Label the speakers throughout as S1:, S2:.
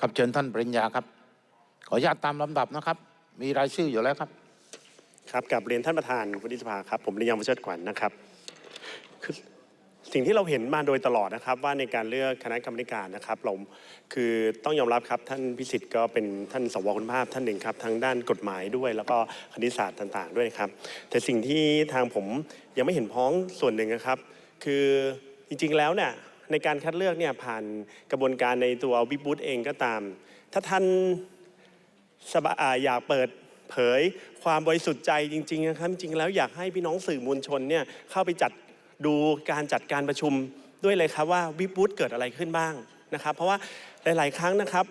S1: ครับเชิญท่านปริญญาครับ ขออนุญาตตามลำดับนะครับ มีรายชื่ออยู่แล้วครับ
S2: ครับกับเรียนท่านประธานวุฒิสภาครับผมเรียนยงประเชิดขวัญนะครับคือสิ่งที่เราเห็นมาโดยตลอดนะครับ ว่าในการเลือกคณะกรรมการนะครับเราคือต้องยอมรับครับท่านพิสิทธิ์ก็เป็นท่านสวคุณภาพท่านหนึ่งครับทั้งด้านกฎหมายด้วย แล้วก็คณิตศาสตร์ต่าง ๆ ด้วยครับ แต่สิ่งที่ทางผมยังไม่เห็นพ้องส่วนหนึ่งนะครับ คือจริงๆแล้วเนี่ย ในการคัดเลือกเนี่ยผ่านกระบวนการในตัววิบูตเองก็ตาม ถ้าท่านสบาอยากเปิดเผยความบริสุทธิ์ใจจริงๆนะครับจริงๆแล้วอยากให้พี่น้องสื่อมวลชนเนี่ยเข้าไปจัดดูการจัดการประชุมด้วยเลยครับว่าวิบวุฒเกิดอะไรขึ้นบ้างนะครับ เพราะว่าหลายๆ ครั้งนะครับ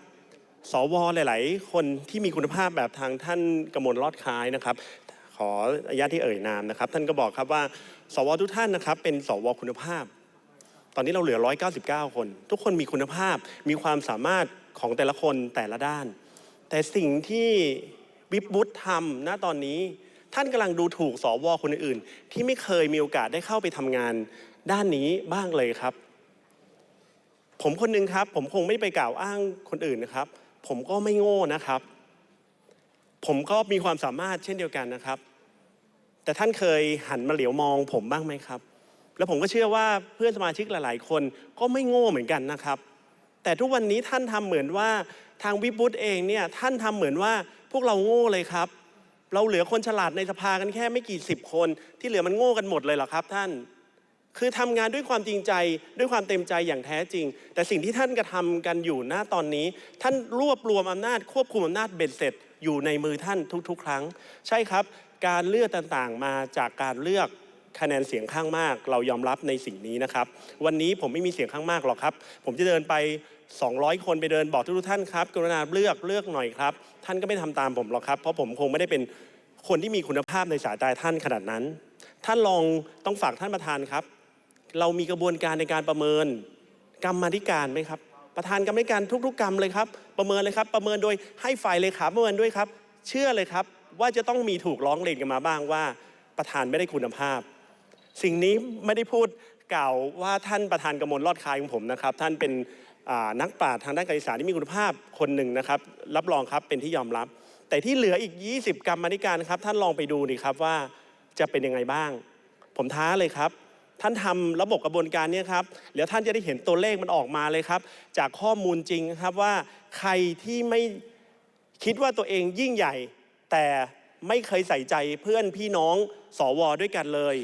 S2: สวหลาย ๆ คนที่มีคุณภาพแบบทางท่านกมลรอดคล้ายนะครับ ขออนุญาตที่เอ่ยนามนะครับ ท่านก็บอกครับว่า สวทุกท่านนะครับ เป็นสวคุณภาพ ตอนนี้เราเหลือ 199 คน ทุกคนมีคุณภาพมีความสามารถของแต่ละคนแต่ละด้าน แต่สิ่งที่วิบบุตทำณตอนนี้ท่านกำลังดูถูกสวคนอื่น ที่ไม่เคยมีโอกาสได้เข้าไปทำงานด้านนี้บ้างเลยครับ ผมคนหนึ่งครับ ผมคงไม่ไปกล่าวอ้างคนอื่นนะครับ ผมก็ไม่โง่นะครับ ผมก็มีความสามารถเช่นเดียวกันนะครับ แต่ท่านเคยหันมาเหลียวมองผมบ้างไหมครับ แล้วผมก็เชื่อว่าเพื่อนสมาชิกหลาย ๆ คนก็ไม่โง่เหมือนกันนะครับ แต่ทุกวันนี้ท่านทำเหมือนว่าทางวิบุตเองเนี่ยท่านทำเหมือนว่าพวกเราโง่เลยครับ เราเหลือคนฉลาดในสภากันแค่ไม่กี่สิบคน ที่เหลือมันโง่กันหมดเลยเหรอครับท่าน คือทำงานด้วยความจริงใจด้วยความเต็มใจอย่างแท้จริง แต่สิ่งที่ท่านกระทำกันอยู่หน้าตอนนี้ ท่านรวบรวมอำนาจควบคุมอำนาจเบ็ดเสร็จอยู่ในมือท่านทุกๆ ครั้ง ใช่ครับ การเลือกต่างๆ มาจากการเลือก คะแนนเสียงข้างมาก เรายอมรับในสิ่งนี้นะครับ วันนี้ผมไม่มีเสียงข้างมากหรอกครับ ผมจะเดินไป 200 คนไปเดินบอกทุกท่านครับ กรุณาเลือกเลือกหน่อยครับ ท่านก็ไม่ทำตามผมหรอกครับ เพราะผมคงไม่ได้เป็นคนที่มีคุณภาพในสายตาท่านขนาดนั้น ท่านลองต้องฝากท่านประธานครับ เรามีกระบวนการในการประเมินกรรมธิการไหมครับ ประธานกรรมธิการทุก ๆ กรรมเลยครับ ประเมินเลยครับ ประเมินโดยให้ฝ่ายเลขาประเมินด้วยครับ เชื่อเลยครับว่าจะต้องมีถูกร้องเรียนกันมาบ้างว่า ประธานไม่ได้คุณภาพ สิ่งนี้ไม่ได้พูดกล่าวว่าท่านประธานกมลรอดคายของผมนะครับ ท่านเป็นนักปราชญ์ทางด้านการศึกษาที่มีคุณภาพคนหนึ่งนะครับ รับรองครับเป็นที่ยอมรับ แต่ที่เหลืออีก 20 กรรมาธิการครับ ท่านลองไปดูดิครับว่าจะเป็นยังไงบ้าง ผมท้าเลยครับ ท่านทำระบบกระบวนการนี้ครับแล้วท่านจะได้เห็นตัวเลขมันออกมาเลยครับ จากข้อมูลจริงครับว่าใครที่ไม่คิดว่าตัวเองยิ่งใหญ่ แต่ไม่เคยใส่ใจเพื่อนพี่น้องสวด้วยกันเลย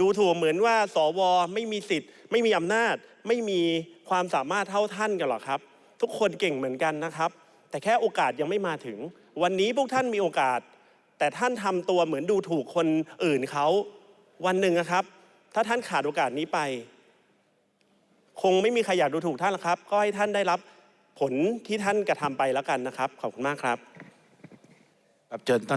S2: ดูถูกเหมือนว่าสวไม่มีสิทธิ์ ไม่มีอำนาจ ไม่มีความสามารถเท่าท่านกันหรอกครับ ทุกคนเก่งเหมือนกันนะครับ แต่แค่โอกาสยังไม่มาถึง วันนี้พวกท่านมีโอกาส แต่ท่านทำตัวเหมือนดูถูกคนอื่นเขาวันหนึ่งนะครับ ถ้าท่านขาดโอกาสนี้ไป คงไม่มีใครอยากดูถูกท่านหรอกครับ ก็ให้ท่านได้รับผลที่ท่านกระทำไปแล้วกันนะครับ ขอบคุณมากครับ
S1: ครับเชิญท่าน